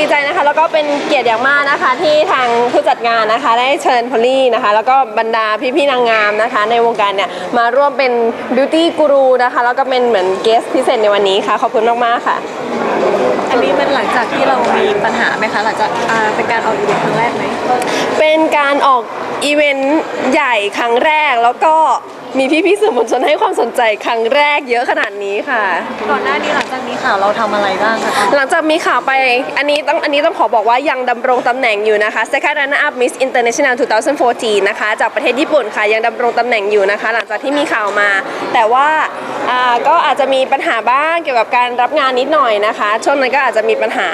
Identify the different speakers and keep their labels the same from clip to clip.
Speaker 1: ดีใจนะคะ แล้วก็เป็นเกียรติอย่างมากนะคะ ที่ทางผู้จัดงานนะคะ ได้เชิญพอลลี่นะคะ แล้วก็บรรดาพี่ๆนางงามนะคะ ในวงการเนี่ยมาร่วมเป็นบิวตี้กูรูนะคะ แล้วก็เป็นเหมือนเกสพิเศษในวันนี้ค่ะ ขอบคุณมากๆค่ะ
Speaker 2: อันนี้มันหลังจากที่เรามีปัญหาไหมคะหลังจากอ่าเป็นการออกอีเวนต์ครั้งแรกไหม
Speaker 1: เป็นการออกอีเวนต์ใหญ่ครั้งแรกแล้วก็ มีพี่ๆสื่อมวลชนให้ความสนใจครั้งแรกเยอะขนาดนี้ค่ะ
Speaker 2: ก่อนหน้านี้หลังจากมีข่าวเราทำอะไรบ้างคะ
Speaker 1: หลังจากมีข่าวไปอันนี้ต้องอันนี้ต้องขอบอกว่ายังดำรงตำแหน่งอยู่นะคะ Second Runner Up Miss International 2014 นะคะ จากประเทศญี่ปุ่นค่ะยังดำรงตำแหน่งอยู่นะคะ หลังจากที่มีข่าวมา แต่ว่า อ่าก็อาจจะมีปัญหาบ้างเกี่ยวกับการรับงานนิดหน่อยนะคะ ช่วงนั้นก็อาจจะมีปัญหา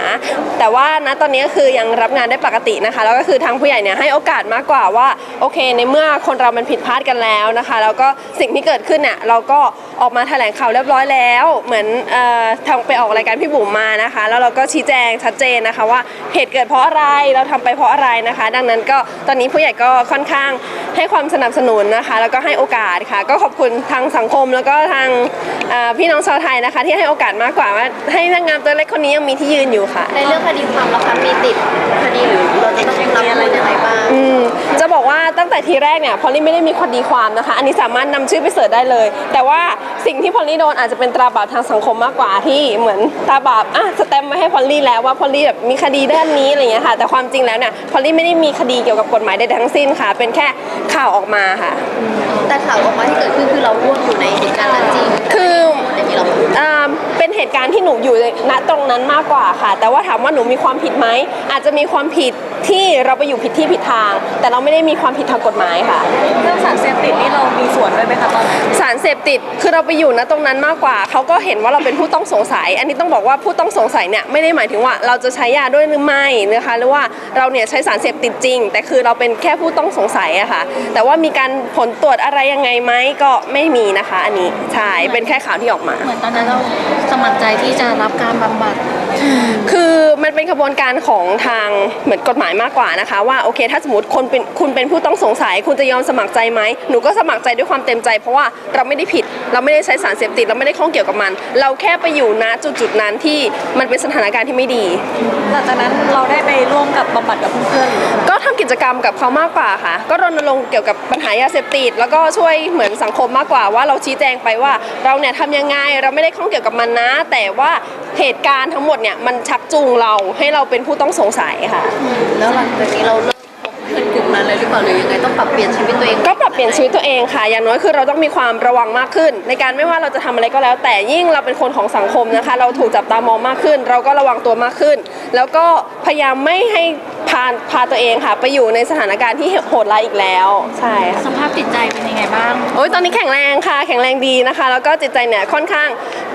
Speaker 1: แต่ว่าณตอนนี้ก็คือยังรับงานได้ปกตินะคะ แล้วก็คือทางผู้ใหญ่เนี่ยให้โอกาสมากกว่าว่าโอเค ในเมื่อคนเรามันผิดพลาดกันแล้วนะคะ แล้วก็สิ่งที่เกิดขึ้นเนี่ยเราก็ออกมาแถลงข่าวเรียบร้อยแล้ว เหมือนเอ่อทางไปออกรายการพี่บุ๋มมานะคะ แล้วเราก็ชี้แจงชัดเจนนะคะว่าเหตุเกิดเพราะอะไรเราทำไปเพราะอะไรนะคะ ดังนั้นก็ตอนนี้ผู้ใหญ่ก็ค่อนข้าง ให้ความสนับสนุนนะคะ แล้วก็ให้โอกาสค่ะ ก็ขอบคุณทางสังคมแล้วก็ทางเอ่อพี่น้องชาวไทยนะคะ ที่ให้โอกาสมากกว่าว่าให้นางงามตัวเล็กคนนี้ยังมีที่ยืนอยู่ค่ะ
Speaker 3: ในเรื่องคดีความแล้วคะมีติดคดีหรือเราจะต้องรับอะไรยังไงบ้าง
Speaker 1: อืมจะบอกว่าตั้งแต่ทีแรกเนี่ยพอลลี่ไม่ได้มีคดีความนะคะ อันนี้สามารถนำชื่อไปเสิร์ชได้เลย แต่ว่าสิ่งที่พอลลี่โดนอาจจะเป็นตราบาปทางสังคมมากกว่าที่เหมือนตราบาปอะสแตมป์มาให้พอลลี่แล้วว่าพอลลี่แบบมีคดีด้านนี้อะไรอย่างเงี้ยค่ะ แต่ความจริงแล้วเนี่ยพอลลี่ไม่ได้มีคดีเกี่ยวกับกฎหมายใดๆทั้งสิ้นค่ะ เป็นแค่ข่าวออกมาค่ะ
Speaker 3: แต่ข่าวออกมาที่เกิดขึ้นคือเราร่วมอยู่ในเหตุการณ์นั้นจริง
Speaker 1: คือ
Speaker 3: อย่างนี้ เหรอคะ
Speaker 1: อ่าเป็นเหตุการณ์ที่หนูอยู่ณตรงนั้นมากกว่าค่ะ แต่ว่าถามว่าหนูมีความผิดไหมอาจจะมีความผิดที่เราไปอยู่ผิดที่ผิดทาง แต่เราไม่ได้มีความผิดทางกฎหมายค่ะ
Speaker 2: เรื่องสารเสพติดนี่เรามีส่วนด้วยไหมคะตอนนั้น
Speaker 1: สารเสพติดคือเราไปอยู่ณตรงนั้นมากกว่า เขาก็เห็นว่าเราเป็นผู้ต้องสงสัย อันนี้ต้องบอกว่าผู้ต้องสงสัยเนี่ยไม่ได้หมายถึงว่าเราจะใช้ยาด้วยหรือไม่นะคะหรือว่าเราเนี่ยใช้สารเสพติดจริง แต่คือเราเป็นแค่ผู้ต้องสงสัยอะค่ะ แต่ว่ามีการผลตรวจอะไรยังไงไหมก็ไม่มีนะคะ อันนี้ใช่เป็นแค่ข่าวที่ออกมา
Speaker 3: เหมือนตอนนั้นเราสมัครใจที่จะรับการบำบัด
Speaker 1: คือมันเป็นกระบวนการของทางเหมือนกฎหมายมากกว่านะคะว่าโอเค ถ้าสมมติคนเป็นคุณเป็นผู้ต้องสงสัย คุณจะยอมสมัครใจไหมหนูก็สมัครใจด้วยความเต็มใจ เพราะว่าเราไม่ได้ผิด เราไม่ได้ใช้สารเสพติดเราไม่ได้ข้องเกี่ยวกับมัน เราแค่ไปอยู่ณจุดจุดๆนั้นที่มันเป็นสถานการณ์ที่ไม่ดี
Speaker 2: หลังจากนั้นเราได้ไปร่วมกับบำบัดกับเพื่อน
Speaker 1: กิจกรรมกับเขามากกว่าค่ะ ก็รณรงค์เกี่ยวกับปัญหายาเสพติด แล้วก็ช่วยเหมือนสังคมมากกว่าว่าเราชี้แจงไปว่า เราเนี่ยทำยังไงเราไม่ได้ข้องเกี่ยวกับมันนะ แต่ว่าเหตุการณ์ทั้งหมดเนี่ยมันชักจูงเราให้เราเป็นผู้ต้องสงสัยค่ะ
Speaker 3: แล้วหลังจากนี้เราเลิก หนุนั้นเลยหรือเปล่าหรือยังไงต้องปรับเปลี่ยนชีวิตตัวเอง
Speaker 1: ก็ปรับเปลี่ยนชีวิตตัวเองค่ะ อย่างน้อยคือเราต้องมีความระวังมากขึ้น ในการไม่ว่าเราจะทำอะไรก็แล้ว แต่ยิ่งเราเป็นคนของสังคมนะคะ เราถูกจับตามองมากขึ้น เราก็ระวังตัวมากขึ้น แล้วก็พยายามไม่ให้พาพาตัวเองค่ะ ไปอยู่ในสถานการณ์ที่โหดร้ายอีกแล้ว ใช่ค่ะ
Speaker 3: สภาพ จิตใจเป็นยังไงบ้าง
Speaker 1: โอ้ยตอนนี้แข็งแรงค่ะ แข็งแรงดีนะคะ แล้วก็จิตใจเนี่ยค่อนข้าง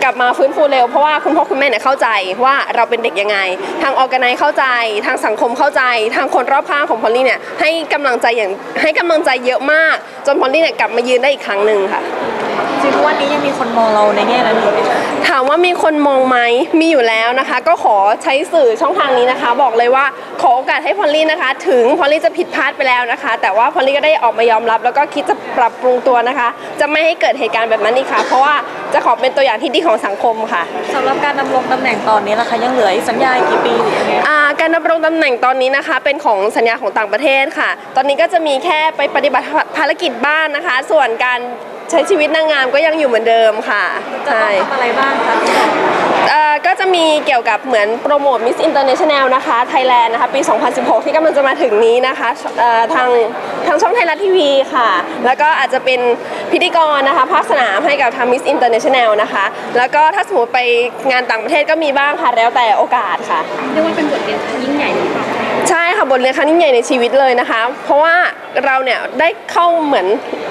Speaker 1: กลับมาฟื้นฟูเร็ว เพราะว่าคุณพ่อคุณแม่เนี่ยเข้าใจว่าเราเป็นเด็กยังไง ทางออแกไนเข้าใจ ทางสังคมเข้าใจ ทางคนรอบข้างของพอลลี่เนี่ยให้กำลังใจอย่างให้กำลังใจเยอะมาก จนพอลลี่เนี่ยกลับมายืนได้อีกครั้งหนึ่งค่ะ
Speaker 2: ริงๆทุกวันนี้ยังมีคนมองเราในแง่นั้นอยู่ไหมคะ
Speaker 1: ถามว่ามีคนมองไหมมีอยู่แล้วนะคะ ก็ขอใช้สื่อช่องทางนี้นะคะ บอกเลยว่าขอโอกาสให้พอลลี่นะคะ ถึงพอลลี่จะผิดพลาดไปแล้วนะคะ แต่ว่าพอลลี่ก็ได้ออกมายอมรับ แล้วก็คิดจะปรับปรุงตัวนะคะ จะไม่ให้เกิดเหตุการณ์แบบนั้นอีกค่ะ เพราะว่า จะขอเป็นตัวอย่างที่ดีของสังคมค่ะ
Speaker 2: สำหรับการดำรงตำแหน่งตอนนี้ล่ะคะยังเหลืออีกสัญญาอีกกี่ปีหรือยังไง
Speaker 1: อ่าการดำรงตำแหน่งตอนนี้นะคะ เป็นของสัญญาของต่างประเทศค่ะ ตอนนี้ก็จะมีแค่ไปปฏิบัติภารกิจบ้านนะคะ ส่วนการใช้ชีวิตนางงามก็ยังอยู่เหมือนเดิมค่ะ
Speaker 2: จะ
Speaker 1: ใช่
Speaker 2: ต้องทำอะไรบ้างคะ
Speaker 1: เอ่อก็จะมีเกี่ยวกับเหมือนโปรโมท Miss International นะคะไทยแลนด์นะคะปี 2016 ที่กำลังจะมาถึงนี้นะคะเอ่อทางทางช่องไทยรัฐทีวีค่ะ แล้วก็อาจจะเป็นพิธีกรนะคะภาคสนามให้กับทาง Miss International นะคะ แล้วก็ถ้าสมมติไปงานต่างประเทศก็มีบ้างค่ะ แล้วแต่โอกาสค่ะ
Speaker 3: เรียกว่าเป็นบทเรียนยิ่งใหญ่หรือเปล่า
Speaker 1: ใช่ค่ะ บทเรียนครั้งยิ่งใหญ่ในชีวิตเลยนะคะ เพราะว่าเราเนี่ยได้เข้าเหมือน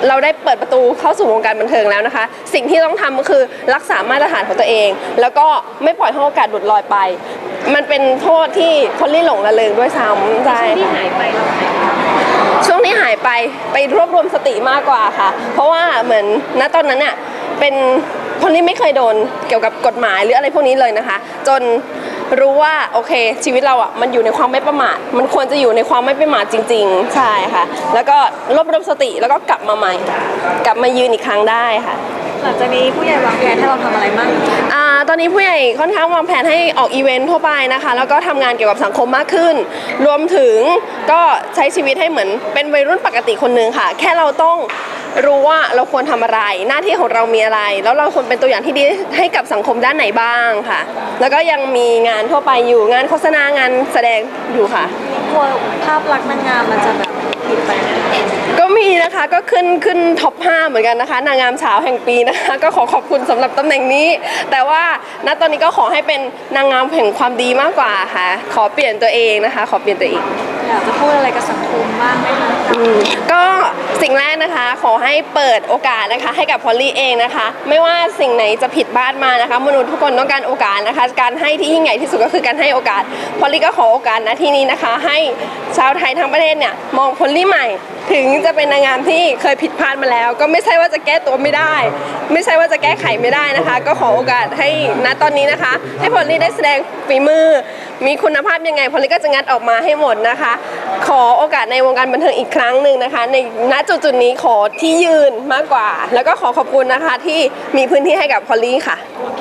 Speaker 1: เราได้เปิดประตูเข้าสู่วงการบันเทิงแล้วนะคะ สิ่งที่ต้องทำก็คือรักษามาตรฐานของตัวเอง แล้วก็ไม่ปล่อยให้โอกาสหลุดลอยไป มันเป็นโทษที่คนลี่หลงละเลงด้วยซ้ำใช่
Speaker 3: ที่
Speaker 1: ค่ะ
Speaker 3: หายไปเราหายไป
Speaker 1: ช่วงที่หายไปไปรวบรวมสติมากกว่าค่ะ เพราะว่าเหมือนณตอนนั้นเนี่ยเป็นคนที่ไม่เคยโดนเกี่ยวกับกฎหมายหรืออะไรพวกนี้เลยนะคะ จน รู้ว่าโอเค ชีวิตเราอะมันอยู่ในความไม่ประมาท มันควรจะอยู่ในความไม่ประมาทจริง ๆ ใช่ค่ะ แล้วก็รวบรวมสติแล้วก็กลับมาใหม่ กลับมายืนอีกครั้งได้ค่ะ
Speaker 2: หลังจากนี้ผู้ใหญ่วางแผนให้เราทำอะไรบ้าง
Speaker 1: อ่าตอนนี้ผู้ใหญ่ค่อนข้างวางแผนให้ออกอีเวนต์ทั่วไปนะคะ แล้วก็ทำงานเกี่ยวกับสังคมมากขึ้น รวมถึงก็ใช้ชีวิตให้เหมือนเป็นวัยรุ่นปกติคนหนึ่งค่ะ แค่เราต้อง รู้ว่าเราควรทำอะไร หน้าที่ของเรามีอะไร แล้วเราควรเป็นตัวอย่างที่ดีให้กับสังคมด้านไหนบ้างค่ะ แล้วก็ยังมีงานทั่วไปอยู่งานโฆษณางานแสดงอยู่ค่ะ
Speaker 2: กลัวภาพลักษณ์นางงามมันจะแบบผิดไปไหม
Speaker 1: ก็มีนะคะก็ขึ้นขึ้นท็อป 5 เหมือนกันนะคะ นางงามเช้าแห่งปีนะคะ ก็ขอขอบคุณสำหรับตำแหน่งนี้ แต่ว่าณตอนนี้ก็ขอให้เป็นนางงามแห่งความดีมากกว่าค่ะ ขอเปลี่ยนตัวเองนะคะ ขอเปลี่ยนตัวเอง
Speaker 2: อยากจะพูดอะไรกับสังคมบ้างไหมคะ
Speaker 1: อืมก็ สิ่งแรกนะคะขอให้เปิดโอกาสนะคะให้กับพอลลี่เองนะคะ ไม่ว่าสิ่งไหนจะผิดพลาดมานะคะ มนุษย์ทุกคนต้องการโอกาสนะคะ การให้ที่ยิ่งใหญ่ที่สุดก็คือการให้โอกาสพอลลี่ก็ขอโอกาสนะที่นี้นะคะ ให้ชาวไทยทั้งประเทศเนี่ยมองพอลลี่ใหม่ ถึงจะเป็นนางงามที่เคยผิดพลาดมาแล้ว ก็ไม่ใช่ว่าจะแก้ตัวไม่ได้ ไม่ใช่ว่าจะแก้ไขไม่ได้นะคะ ก็ขอโอกาสให้ณตอนนี้นะคะ ให้พอลลี่ได้แสดงฝีมือ มีคุณภาพยังไงพอลลี่ก็จะงัดออกมาให้หมดนะคะ ขอโอกาสในวงการบันเทิงอีกครั้งหนึ่งนะคะ ในณจุดจุดนี้ขอที่ยืนมากกว่า แล้วก็ขอขอบคุณนะคะที่มีพื้นที่ให้กับพอลลี่ค่ะ
Speaker 4: โอเค